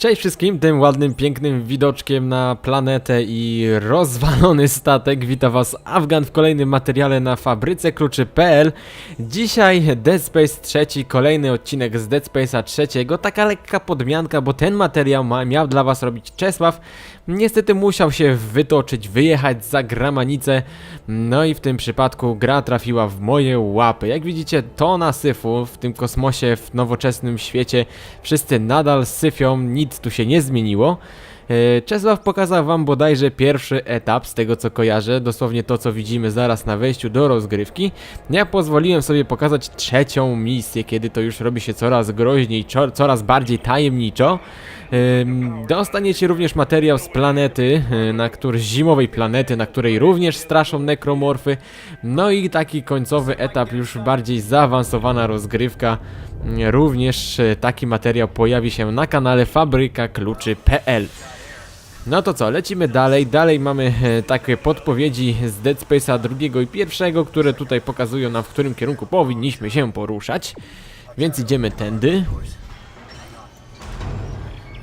Cześć wszystkim, tym ładnym, pięknym widoczkiem na planetę i rozwalony statek. Wita was Afgan w kolejnym materiale na fabryce kluczy.pl. Dzisiaj Dead Space trzeci, kolejny odcinek z Dead Space'a trzeciego. Taka lekka podmianka, bo ten materiał ma, miał dla was robić Czesław. Niestety musiał się wytoczyć, wyjechać za gramanicę. No i w tym przypadku gra trafiła w moje łapy. Jak widzicie, tona syfu w tym kosmosie, w nowoczesnym świecie. Wszyscy nadal syfią, nic tu się nie zmieniło. E, Czesław pokazał wam bodajże pierwszy etap z tego co kojarzę, dosłownie to co widzimy zaraz na wejściu do rozgrywki. Ja pozwoliłem sobie pokazać trzecią misję, kiedy to już robi się coraz groźniej, coraz bardziej tajemniczo. Dostaniecie również materiał z planety, y, na której zimowej planety, na której również straszą nekromorfy. No i taki końcowy etap, już bardziej zaawansowana rozgrywka. Y, Również y, taki materiał pojawi się na kanale Fabryka Kluczy.pl. No to co, lecimy dalej. Dalej mamy e, takie podpowiedzi z Dead Space'a drugiego i pierwszego, które tutaj pokazują nam, w którym kierunku powinniśmy się poruszać. Więc idziemy tędy.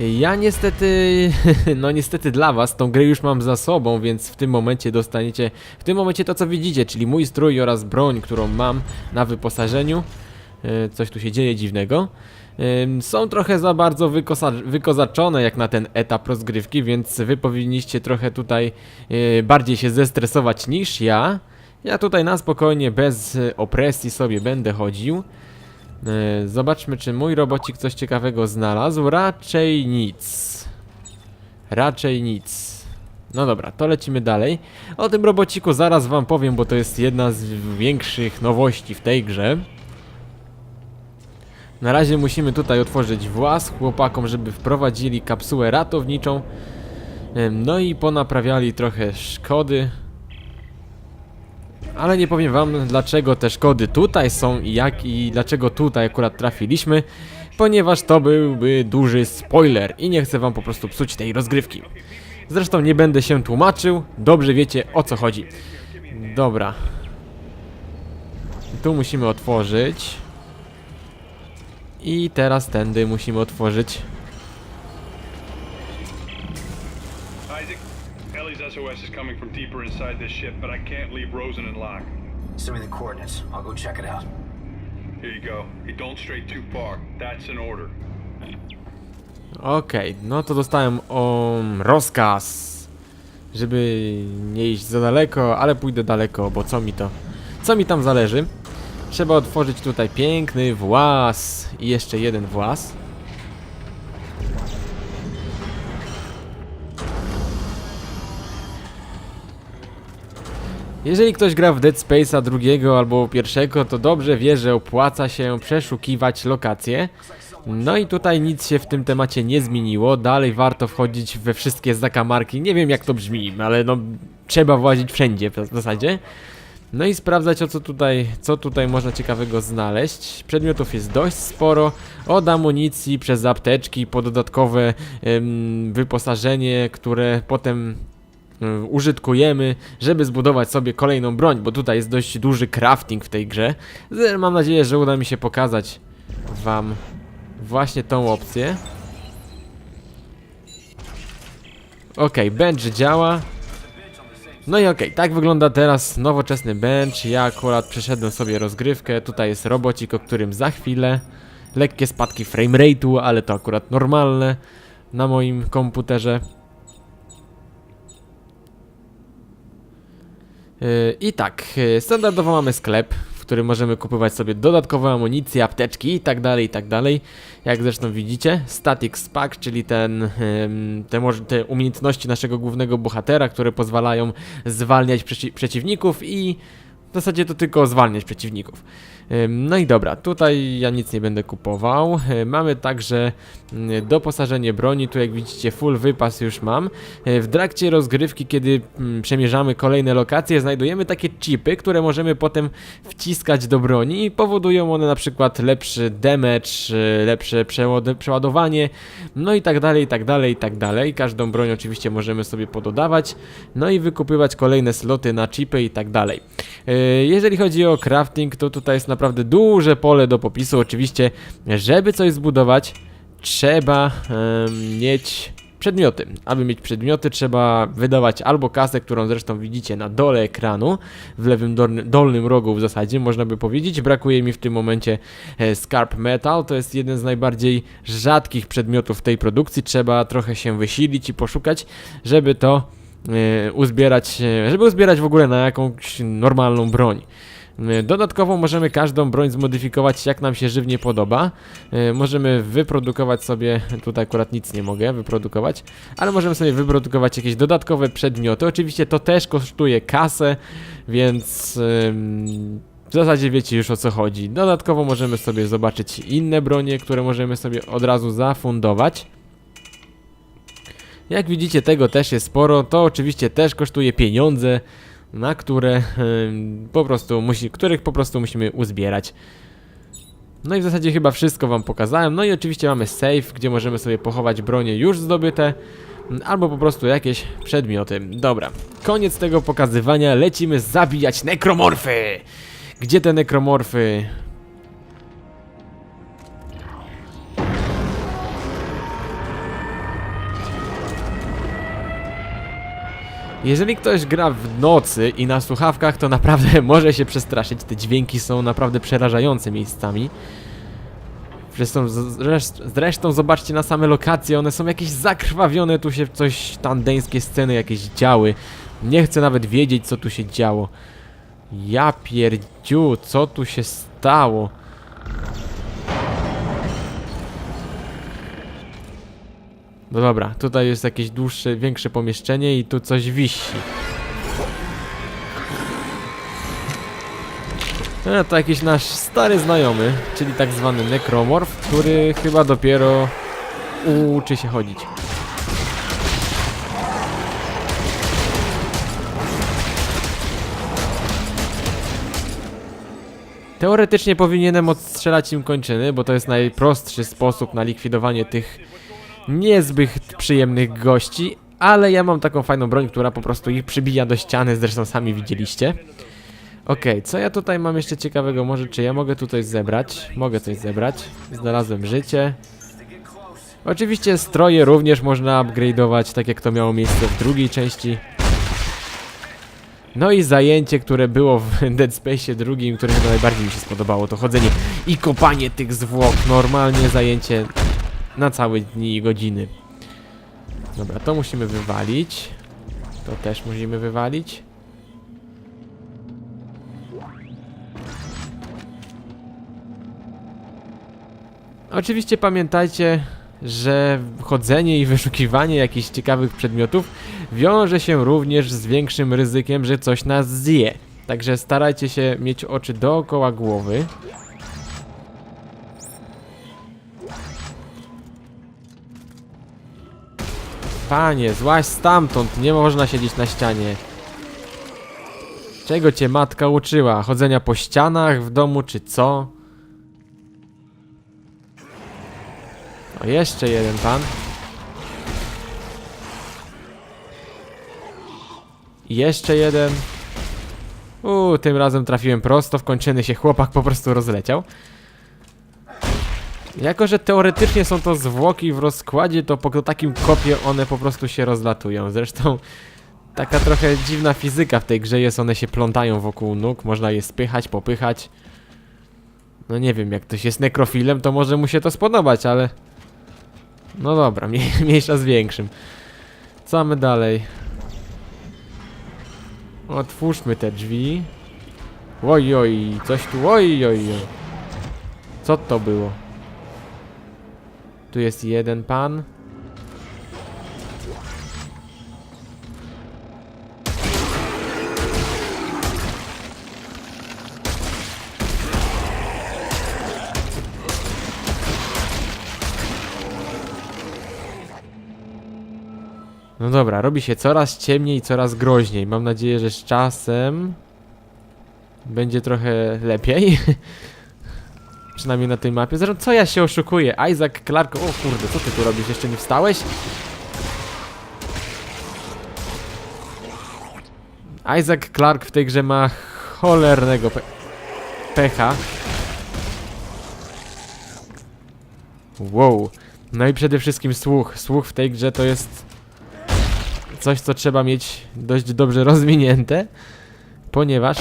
Ja niestety, no niestety dla was, tą grę już mam za sobą, więc w tym momencie dostaniecie, w tym momencie to co widzicie, czyli mój strój oraz broń, którą mam na wyposażeniu. E, Coś tu się dzieje dziwnego. Są trochę za bardzo wykozaczone jak na ten etap rozgrywki, więc wy powinniście trochę tutaj e, bardziej się zestresować niż ja. Ja tutaj na spokojnie, bez e, opresji sobie będę chodził. E, Zobaczmy, czy mój robocik coś ciekawego znalazł. Raczej nic. Raczej nic. No dobra, to lecimy dalej. O tym robociku zaraz wam powiem, bo to jest jedna z większych nowości w tej grze. Na razie musimy tutaj otworzyć włas chłopakom, żeby wprowadzili kapsułę ratowniczą. No i ponaprawiali trochę szkody. Ale nie powiem wam dlaczego te szkody tutaj są i jak i dlaczego tutaj akurat trafiliśmy, ponieważ to byłby duży spoiler i nie chcę wam po prostu psuć tej rozgrywki. Zresztą nie będę się tłumaczył, dobrze wiecie o co chodzi. Dobra. Tu musimy otworzyć. I teraz tędy musimy otworzyć. SOS is coming from deeper inside this ship, but I can't leave Rosen in lock. Send me the coordinates. I'll go check it out. Here you go. Hey, don't stray too far. That's an order. Okej, no to dostałem o rozkaz, żeby nie iść za daleko, ale pójdę daleko, bo co mi to? Co mi tam zależy? Trzeba otworzyć tutaj piękny włas i jeszcze jeden włas. Jeżeli ktoś gra w Dead Space'a drugiego albo pierwszego, to dobrze wie, że opłaca się przeszukiwać lokacje. No i tutaj nic się w tym temacie nie zmieniło. Dalej warto wchodzić we wszystkie zakamarki. Nie wiem jak to brzmi, ale no trzeba włazić wszędzie w zasadzie. No i sprawdzać o co tutaj, co tutaj można ciekawego znaleźć. Przedmiotów jest dość sporo. Od amunicji przez apteczki po dodatkowe em, wyposażenie, które potem użytkujemy, żeby zbudować sobie kolejną broń, bo tutaj jest dość duży crafting w tej grze. Mam nadzieję, że uda mi się pokazać wam właśnie tą opcję. Okej, bench działa. No i okej, tak wygląda teraz nowoczesny bench. Ja akurat przeszedłem sobie rozgrywkę. Tutaj jest robocik, o którym za chwilę. Lekkie spadki framerate'u, ale to akurat normalne na moim komputerze. I tak, yy, standardowo mamy sklep, w którym możemy kupować sobie dodatkowe amunicje, apteczki i tak dalej, i tak dalej. Jak zresztą widzicie, Static Spack, czyli ten, te, te umiejętności naszego głównego bohatera, które pozwalają zwalniać przeci przeciwników i w zasadzie to tylko zwalniać przeciwników. No i dobra, tutaj ja nic nie będę kupował. Mamy także y, doposażenie broni, tu jak widzicie full wypas już mam. W trakcie rozgrywki, kiedy mm, przemierzamy kolejne lokacje, znajdujemy takie chipy, które możemy potem wciskać do broni i powodują one na przykład lepszy damage, y, lepsze przeład- przeładowanie, no i tak dalej, i tak dalej, i tak dalej. Każdą broń oczywiście możemy sobie pododawać, no i wykupywać kolejne sloty na chipy i tak dalej. Y, Jeżeli chodzi o crafting, to tutaj jest naprawdę duże pole do popisu. Oczywiście, żeby coś zbudować, trzeba mieć przedmioty. Aby mieć przedmioty, trzeba wydawać albo kasę, którą zresztą widzicie na dole ekranu, w lewym dolny, dolnym rogu w zasadzie, można by powiedzieć. Brakuje mi w tym momencie e, Scarp Metal, to jest jeden z najbardziej rzadkich przedmiotów tej produkcji. Trzeba trochę się wysilić i poszukać, żeby to uzbierać, e, żeby uzbierać w ogóle na jakąś normalną broń. E, Dodatkowo możemy każdą broń zmodyfikować jak nam się żywnie podoba. E, Możemy wyprodukować sobie, tutaj akurat nic nie mogę wyprodukować, ale możemy sobie wyprodukować jakieś dodatkowe przedmioty. Oczywiście to też kosztuje kasę, więc w zasadzie wiecie już o co chodzi. Dodatkowo możemy sobie zobaczyć inne bronie, które możemy sobie od razu zafundować. Jak widzicie, tego też jest sporo. To oczywiście też kosztuje pieniądze, na które po prostu musi, których po prostu musimy uzbierać. No i w zasadzie chyba wszystko wam pokazałem. No i oczywiście mamy safe, gdzie możemy sobie pochować bronie już zdobyte, albo po prostu jakieś przedmioty. Dobra, koniec tego pokazywania. Lecimy zabijać nekromorfy! Gdzie te nekromorfy? Jeżeli ktoś gra w nocy i na słuchawkach, to naprawdę może się przestraszyć. Te dźwięki są naprawdę przerażające miejscami. Zresztą, zresztą, zobaczcie na same lokacje, one są jakieś zakrwawione, tu się coś tandeńskie sceny jakieś działy. Nie chcę nawet wiedzieć, co tu się działo. Ja pierdziu, co tu się stało? No dobra, tutaj jest jakieś dłuższe, większe pomieszczenie i tu coś wisi. No to jakiś nasz stary znajomy, czyli tak zwany nekromorf, który chyba dopiero uczy się chodzić. Teoretycznie powinienem odstrzelać im kończyny, bo to jest najprostszy sposób na likwidowanie tych niezbyt przyjemnych gości, ale ja mam taką fajną broń, która po prostu ich przybija do ściany, zresztą sami widzieliście. Okej, co ja tutaj mam jeszcze ciekawego? Może czy ja mogę tu coś zebrać? Mogę coś zebrać. Znalazłem życie. Oczywiście stroje również można upgrade'ować, tak jak to miało miejsce w drugiej części. No i zajęcie, które było w Dead Space drugim, które chyba najbardziej mi się spodobało, to chodzenie i kopanie tych zwłok. Normalnie zajęcie na całe dni i godziny. Dobra, to musimy wywalić. To też musimy wywalić. Oczywiście pamiętajcie, że chodzenie i wyszukiwanie jakichś ciekawych przedmiotów wiąże się również z większym ryzykiem, że coś nas zje. Także starajcie się mieć oczy dookoła głowy. Panie, złaź stamtąd, nie można siedzieć na ścianie. Czego cię matka uczyła? Chodzenia po ścianach w domu, czy co? O, jeszcze jeden pan. Jeszcze jeden. Uuu, tym razem trafiłem prosto w kończyny się chłopak po prostu rozleciał. Jako, że teoretycznie są to zwłoki w rozkładzie, to po takim kopie one po prostu się rozlatują. Zresztą taka trochę dziwna fizyka w tej grze jest, one się plątają wokół nóg, można je spychać, popychać. No nie wiem, jak ktoś jest nekrofilem, to może mu się to spodobać, ale... No dobra, mniej, mniejsza z większym. Co mamy dalej? Otwórzmy te drzwi. Oj, oj, coś tu, oj, oj. Co to było? Tu jest jeden pan. No dobra, robi się coraz ciemniej, coraz groźniej. Mam nadzieję, że z czasem będzie trochę lepiej. Przynajmniej na tej mapie. Zresztą co ja się oszukuję? Isaac Clark. O kurde, co ty tu robisz? Jeszcze nie wstałeś? Isaac Clark w tej grze ma cholernego pe pecha. Wow. No i przede wszystkim słuch. Słuch w tej grze to jest coś, co trzeba mieć dość dobrze rozwinięte, ponieważ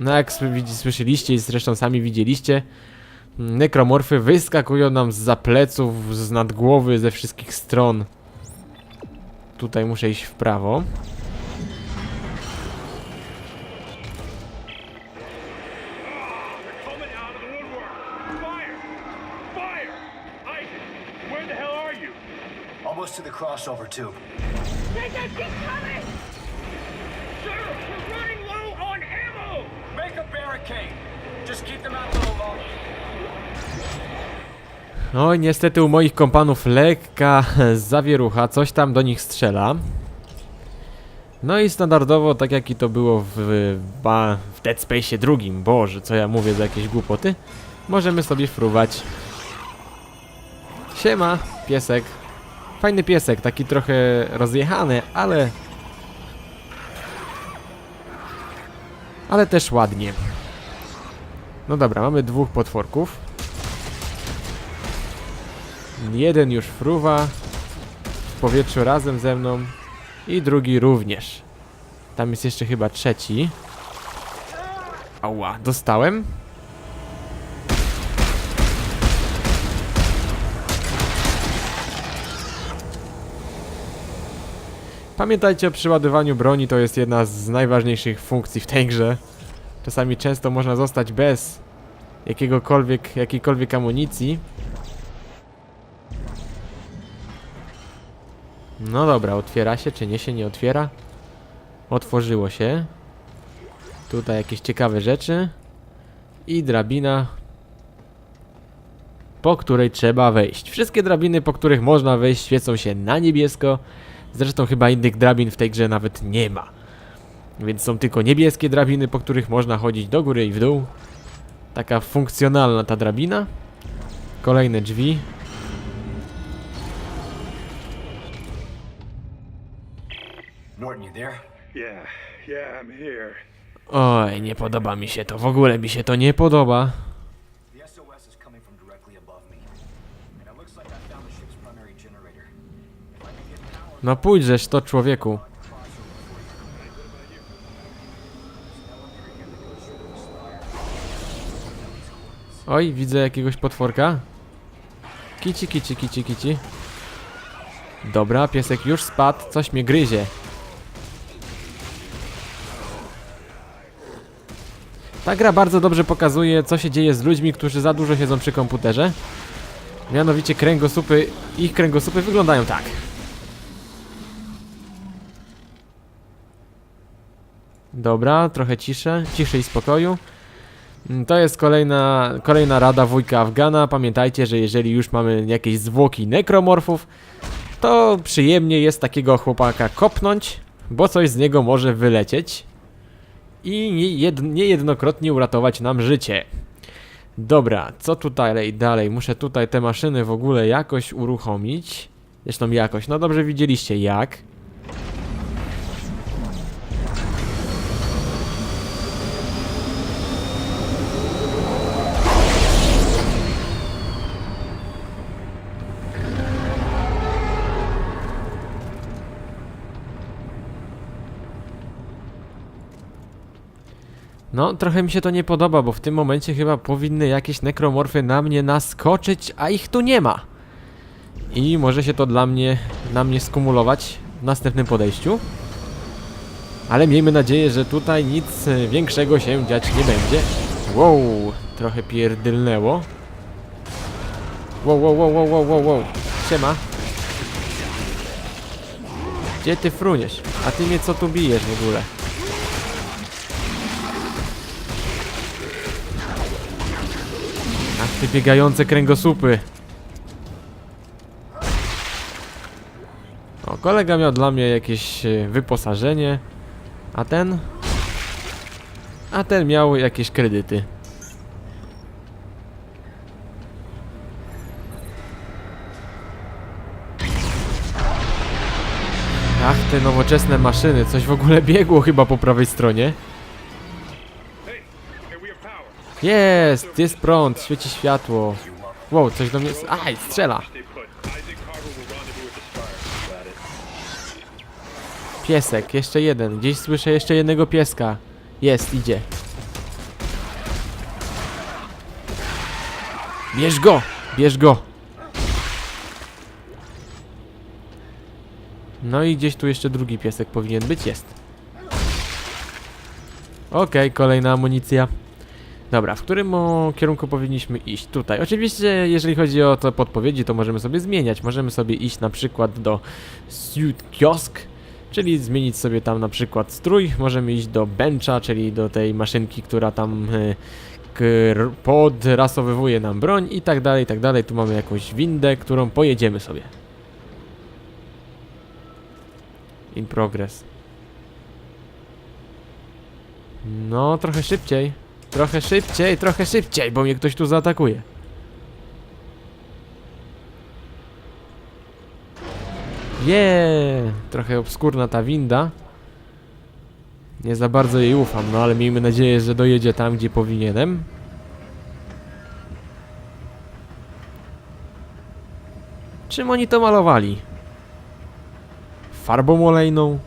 no jak słyszeliście i zresztą sami widzieliście, nekromorfy wyskakują nam z pleców, z nad głowy, ze wszystkich stron. Tutaj muszę iść w prawo. Almost to the crossover tube. Longer. Oj, niestety u moich kompanów lekka zawierucha, coś tam do nich strzela. No i standardowo, tak jak i to było w, ba, w Dead Space drugim, boże, co ja mówię za jakieś głupoty, możemy sobie fruwać. Siema, piesek. Fajny piesek, taki trochę rozjechany, ale... Ale też ładnie. No dobra, mamy dwóch potworków. Jeden już fruwa w powietrzu razem ze mną i drugi również. Tam jest jeszcze chyba trzeci. Ała, dostałem. Pamiętajcie o przyładowaniu broni, to jest jedna z najważniejszych funkcji w tej grze. Czasami często można zostać bez jakiegokolwiek, jakiejkolwiek amunicji. No dobra, otwiera się, czy nie się nie otwiera? Otworzyło się. Tutaj jakieś ciekawe rzeczy. I drabina, po której trzeba wejść. Wszystkie drabiny, po których można wejść, świecą się na niebiesko. Zresztą chyba innych drabin w tej grze nawet nie ma. Więc są tylko niebieskie drabiny, po których można chodzić do góry i w dół. Taka funkcjonalna ta drabina. Kolejne drzwi. Norton, you there? Yeah, yeah, I'm here. Oj, nie podoba mi się to. W ogóle mi się to nie podoba. The SOS is coming from directly above me. And it looks like I found the ship's primary generator. If I can get power No pójdźżeż to człowieku. Oj, widzę jakiegoś potworka. Kici, kici, kici, kici. Dobra, piesek już spadł, coś mnie gryzie. Ta gra bardzo dobrze pokazuje, co się dzieje z ludźmi, którzy za dużo siedzą przy komputerze. Mianowicie kręgosłupy, ich kręgosłupy wyglądają tak. Dobra, trochę ciszę, ciszy i spokoju. Mm, To jest kolejna, kolejna rada wujka Afgana. Pamiętajcie, że jeżeli już mamy jakieś zwłoki nekromorfów, to przyjemnie jest takiego chłopaka kopnąć, bo coś z niego może wylecieć i niejed, niejednokrotnie uratować nam życie. Dobra, co tutaj dalej? Muszę tutaj te maszyny w ogóle jakoś uruchomić. Zresztą jakoś, no dobrze widzieliście jak. No, trochę mi się to nie podoba, bo w tym momencie chyba powinny jakieś nekromorfy na mnie naskoczyć, a ich tu nie ma. I może się to dla mnie, na mnie skumulować w następnym podejściu. Ale miejmy nadzieję, że tutaj nic e, większego się dziać nie będzie. Wow, trochę pierdylnęło. Wow, wow, wow, wow, wow, wow, wow. Siema. Gdzie ty fruniesz? A ty mnie co tu bijesz w ogóle? Ty biegające kręgosłupy. O, kolega miał dla mnie jakieś e, wyposażenie, a ten... A ten miał jakieś kredyty. Ach, te nowoczesne maszyny, coś w ogóle biegło chyba po prawej stronie. Jest, jest prąd, świeci światło. Wow, coś do mnie... Aj, strzela! Piesek, jeszcze jeden. Gdzieś słyszę jeszcze jednego pieska. Jest, idzie. Bierz go! Bierz go! No i gdzieś tu jeszcze drugi piesek powinien być, jest. Okej, kolejna amunicja. Dobra, w którym kierunku powinniśmy iść? Tutaj. Oczywiście, jeżeli chodzi o te podpowiedzi, to możemy sobie zmieniać. Możemy sobie iść na przykład do Suit Kiosk, czyli zmienić sobie tam na przykład strój. Możemy iść do bencha, czyli do tej maszynki, która tam kr- podrasowywuje nam broń i tak dalej, i tak dalej. Tu mamy jakąś windę, którą pojedziemy sobie. In progress. No, trochę szybciej. Trochę szybciej, trochę szybciej, bo mnie ktoś tu zaatakuje. Jeee, trochę obskurna ta winda. Nie za bardzo jej ufam, no ale miejmy nadzieję, że dojedzie tam, gdzie powinienem. Czym oni to malowali? Farbą olejną?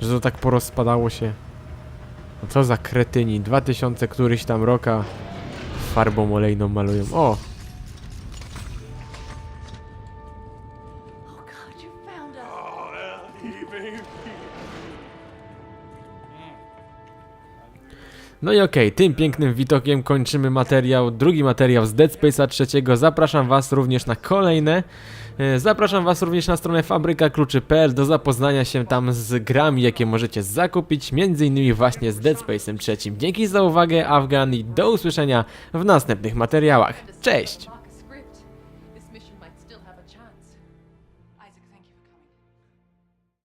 Że to tak porozpadało się? No co za kretyni, 2000 któryś tam roka farbą olejną malują. O! No i okej, tym pięknym widokiem kończymy materiał, drugi materiał z Dead Space'a trzeciego. Zapraszam was również na kolejne. E, Zapraszam was również na stronę fabrykakluczy.pl do zapoznania się tam z grami, jakie możecie zakupić, między innymi właśnie z Dead Space'em trzecim. Dzięki za uwagę, Afgan i do usłyszenia w następnych materiałach. Cześć!